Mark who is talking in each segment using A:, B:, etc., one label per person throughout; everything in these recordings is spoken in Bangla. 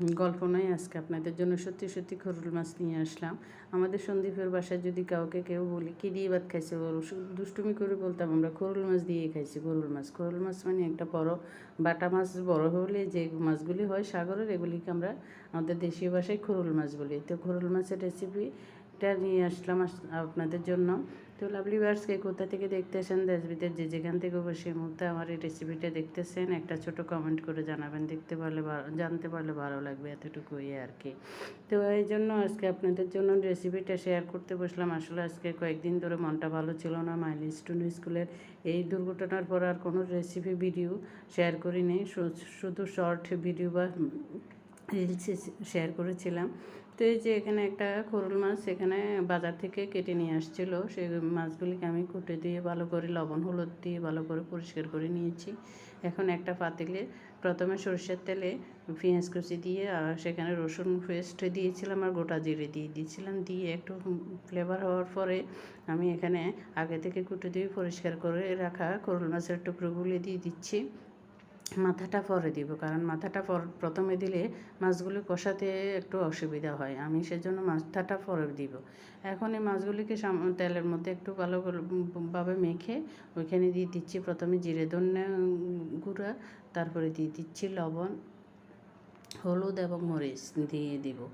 A: গল্প নয়, আজকে আপনাদের জন্য সত্যি সত্যি খরুল মাছ নিয়ে আসলাম। আমাদের সন্দীপের বাসায় যদি কাউকে কেউ বলি, কী দিয়ে ভাত খাইছে দুষ্টুমি করে বলতাম আমরা, খরুল মাছ দিয়ে খাইছি, খরুল মাছ। খরুল মাছ মানে একটা বড় বাটা মাছ, বড় হলে যে মাছগুলি হয় সাগরের, এগুলিকে আমরা আমাদের দেশীয় ভাষায় খরুল মাছ বলি। তো খরুল মাছের রেসিপিটা নিয়ে আসলাম আস- আপনাদের জন্য। তো লাভলি বার্সকে কোথা থেকে দেখতেছেন? দেশ বিদেশ যে যেখান থেকে বসে মুহূর্তে আমার এই রেসিপিটা দেখতেছেন। একটা ছোট কমেন্ট করে জানাবেন। দেখতে পারলে জানতে পারলে ভালো লাগবে এতটুকুই আর কি। তো এই জন্য আজকে আপনাদের জন্য রেসিপিটা শেয়ার করতে বসলাম। আসলে আজকে কয়েকদিন ধরে মনটা ভালো ছিল না। মাইলস্টোন স্কুলের এই দুর্ঘটনার পর আর কোনো রেসিপি ভিডিও শেয়ার করিনি। শুধু শর্ট ভিডিও বা রিলসে শেয়ার করেছিলাম। তো এই যে এখানে একটা খোরল মাছ এখানে বাজার থেকে কেটে নিয়ে আসছিল সেই মাছগুলিকে আমি কুটে দিয়ে ভালো করে লবণ, হলুদ দিয়ে ভালো করে পরিষ্কার করে নিয়েছি। এখন একটা পাতিলে প্রথমে সরষের তেলে পেঁয়াজ কুচি দিয়ে আর সেখানে রসুন পেস্ট দিয়েছিলাম আর গোটা জিরে দিয়ে দিয়েছিলাম। দিয়ে একটু ফ্লেভার হওয়ার পরে আমি এখানে আগে থেকে কুটে দিয়ে পরিষ্কার করে রাখা করল মাছের টুকরোগুলি দিয়ে দিচ্ছি। মাথাটা পরে দিব, কারণ মাথাটা পর- প্রথমে দিলে মাছগুলি কষাতে একটু অসুবিধা হয়। আমি সেজন্য মাথাটা পরে দিব। এখন এই মাছগুলিকে তেলের মধ্যে একটু ভালো করে ভাবে মেখে ওইখানে দিয়ে দিচ্ছি। প্রথমে জিরে ধনে গুঁড়া, তারপরে দিয়ে দিচ্ছি লবণ, হলুদ এবং মরিচ দিয়ে দিব।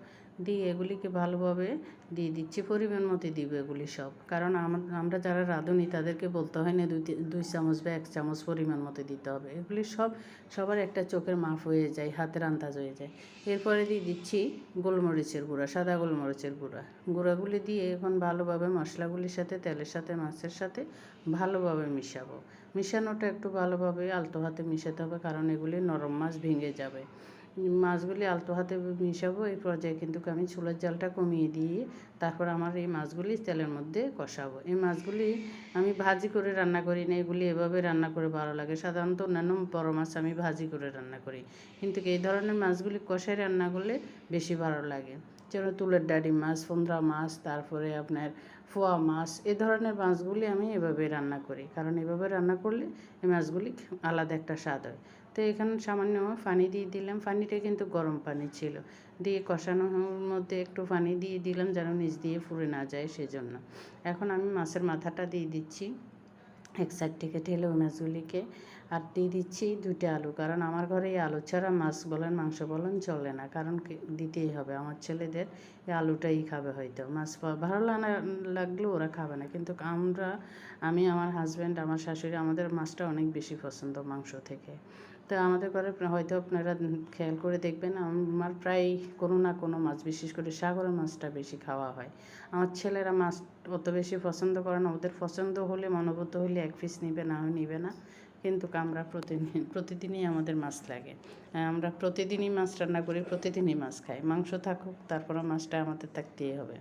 A: দিয়ে এগুলিকে ভালোভাবে দিয়ে দিচ্ছি, পরিমাণ মতো দিব এগুলি সব। কারণ আম- আমরা যারা রাঁধুনি তাদেরকে বলতে হয় না দুই দুই চামচ বা এক চামচ পরিমাণ মতো দিতে হবে। এগুলি সব সবার একটা চোখের মাপ হয়ে যায়, হাতের আন্দাজ হয়ে যায়। এরপরে দিয়ে দিচ্ছি গোলমরিচের গুঁড়া, সাদা গোলমরিচের গুঁড়া। গুঁড়াগুলি দিয়ে এখন ভালোভাবে মশলাগুলির সাথে, তেলের সাথে, মাছের সাথে ভালোভাবে মিশাবো। মিশানোটা একটু ভালোভাবে আলতো হাতে মিশাতে হবে, কারণ এগুলি নরম মাছ ভেঙে যাবে। মাছগুলি আলতো হাতে মিশাবো এই পর্যায়ে কিন্তু আমি চুলার জালটা কমিয়ে দিয়ে তারপর আমার এই মাছগুলি তেলের মধ্যে কষাবো। এই মাছগুলি আমি ভাজি করে রান্না করি না, এগুলি এভাবে রান্না করে ভালো লাগে। সাধারণত অন্যান্য বড় মাছ আমি ভাজি করে রান্না করি। কিন্তু এই ধরনের মাছগুলি কষায় রান্না করলে বেশি ভালো লাগে। যেমন তুলের ডাডি মাছ ফোন্দরা মাছ, তারপরে আপনার ফোয়া মাছ, এ ধরনের মাছগুলি আমি এভাবে রান্না করি। কারণ এভাবে রান্না করলে এই মাছগুলি আলাদা একটা স্বাদ হয়। তো এখানে সামান্য পানি দিয়ে দিলাম। পানিটা কিন্তু গরম পানি ছিল। দিয়ে কষানোর মধ্যে একটু পানি দিয়ে দিলাম যেন নিচ দিয়ে ফুরে না যায় সেজন্য। এখন আমি মাছের মাথাটা দিয়ে দিচ্ছি। এক সাইড থেকে ঢেলে ওই মাছগুলিকে। আর দিয়ে দিচ্ছি দুইটা আলু। কারণ আমার ঘরে এই আলু ছাড়া মাছ বলেন, মাংস বলেন চলে না। কারণ দিতেই হবে। আমার ছেলেদের এই আলুটাই খাবে হয়তো। মাছ ভালো লাগা- লাগলেও ওরা খাবে না। কিন্তু আমরা, আমি, আমার হাজব্যান্ড আমার শাশুড়ি আমাদের মাছটা অনেক বেশি পছন্দ মাংস থেকে। তো আমাদের ঘরে হয়তো আপনারা খেয়াল করে দেখবেন, আমার প্রায় কোনো না কোনো মাছ, বিশেষ করে সাগরের মাছটা বেশি খাওয়া হয়। আমার ছেলেরা মাছ অত বেশি পছন্দ করে না। ওদের পছন্দ হলে মনোভূত হলে এক পিস নিবে, না হয় নিবে না। কিন্তু আমরা প্রতিদিন, প্রতিদিনই আমাদের মাছ লাগে। আমরা প্রতিদিনই মাছ রান্না করি, প্রতিদিনই মাছ খাই। মাংস থাকুক তারপরে মাছটা আমাদের থাকতেই হবে।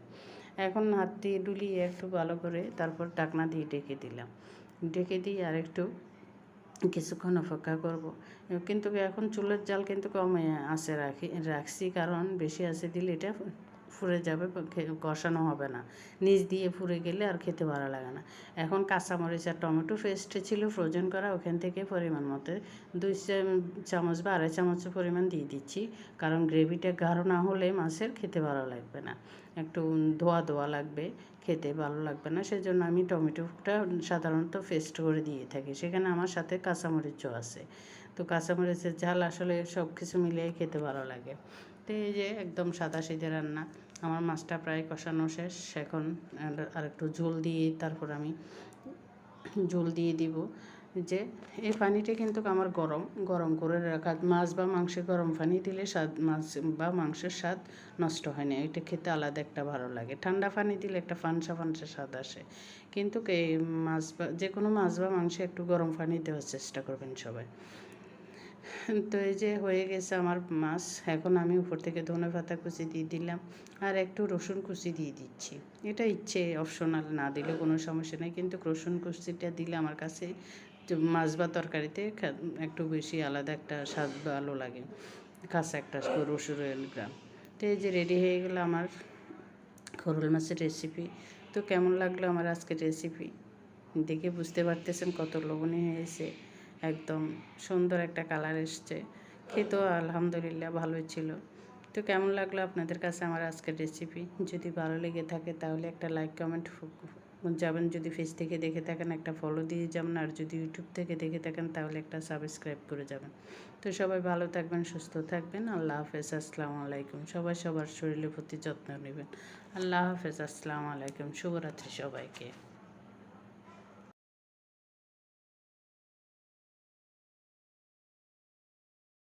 A: এখন হাত দিয়ে ডুলিয়ে একটু ভালো করে তারপর ডাকনা দিয়ে ডেকে দিলাম। ডেকে দিয়ে আর একটু কিছুক্ষণ অপেক্ষা করব। কিন্তু এখন চুলের জাল কিন্তু কমে আছে রাখি, রাখছি। কারণ বেশি আছে দিলে এটা ফুরে যাবে কষানো হবে না। নিচ দিয়ে ফুরে গেলে আর খেতে ভালো লাগে না। এখন কাঁচামরিচ আর টমেটো পেস্ট ছিল ফ্রোজেন করা, ওখান থেকে পরিমাণ মতো, দুই চামচ বা আড়াই চামচ পরিমাণ দিয়ে দিচ্ছি। কারণ গ্রেভিটা গাঢ় না হলে মাছের খেতে ভালো লাগবে না। একটু ধোয়া ধোয়া লাগবে, খেতে ভালো লাগবে না। সেজন্য আমি টমেটোটা সাধারণত পেস্ট করে দিয়ে থাকি। সেখানে আমার সাথে কাঁচামরিচও আছে। তো কাঁচামরিচের ঝাল আসলে সব কিছু মিলিয়ে খেতে ভালো লাগে। তো এই যে একদম সাদা সিধে রান্না। আমার মাছটা প্রায় কষানো শেষ। এখন আর- একটু ঝোল দিয়ে তারপর আমি ঝোল দিয়ে দিব যে এই পানিটা কিন্তু আমার গরম গরম করে রাখা। মাছ বা মাংসে গরম পানি দিলে স্বাদ, মাছ বা মাংসের স্বাদ নষ্ট হয় না। এটা খেতে আলাদা একটা ভালো লাগে। ঠান্ডা পানি দিলে একটা ফানসা ফানসা স্বাদ আসে। কিন্তু এই মাছ বা যে কোনো মাছ বা মাংসে একটু গরম পানি দেওয়ার চেষ্টা করবেন সবাই। তো এই যে হয়ে গেছে আমার মাছ, এখন আমি উপর থেকে ধনে পাতা কুচি দিয়ে দিলাম আর একটু রসুন কুচি দিয়ে দিচ্ছি। এটা ইচ্ছে অপশনাল না দিলে কোনো সমস্যা নেই, কিন্তু রসুন কুচিটা দিলে আমার কাছে মাছ বা তরকারিতে একটু বেশি আলাদা একটা স্বাদ ভালো লাগে, কাঁচা একটা রসুনের গ্রাম। তো এই যে রেডি হয়ে গেলো আমার খরুল মাছের রেসিপি তো কেমন লাগল আমার আজকের রেসিপি দেখে বুঝতে পারতেছেন কত লবণীয় হয়েছে। একদম সুন্দর একটা কালার এসছে। খেতেও আলহামদুলিল্লাহ ভালোই ছিল। তো কেমন লাগল আপনাদের কাছে আমার আজকের রেসিপি যদি ভালো লেগে থাকে তাহলে একটা লাইক কমেন্ট যাবেন যদি ফেস থেকে দেখে থাকেন একটা ফলো দিয়ে যাবেন আর যদি ইউটিউব থেকে দেখে থাকেন তাহলে একটা সাবস্ক্রাইব করে যাবেন। তো সবাই ভালো থাকবেন, সুস্থ থাকবেন। আল্লাহ হাফেজ, আসসালামু আলাইকুম। সবাই সবার শরীরের প্রতি যত্ন নেবেন। আল্লাহ হাফেজ, আসসালামু আলাইকুম। শুভরাত্রি সবাইকে।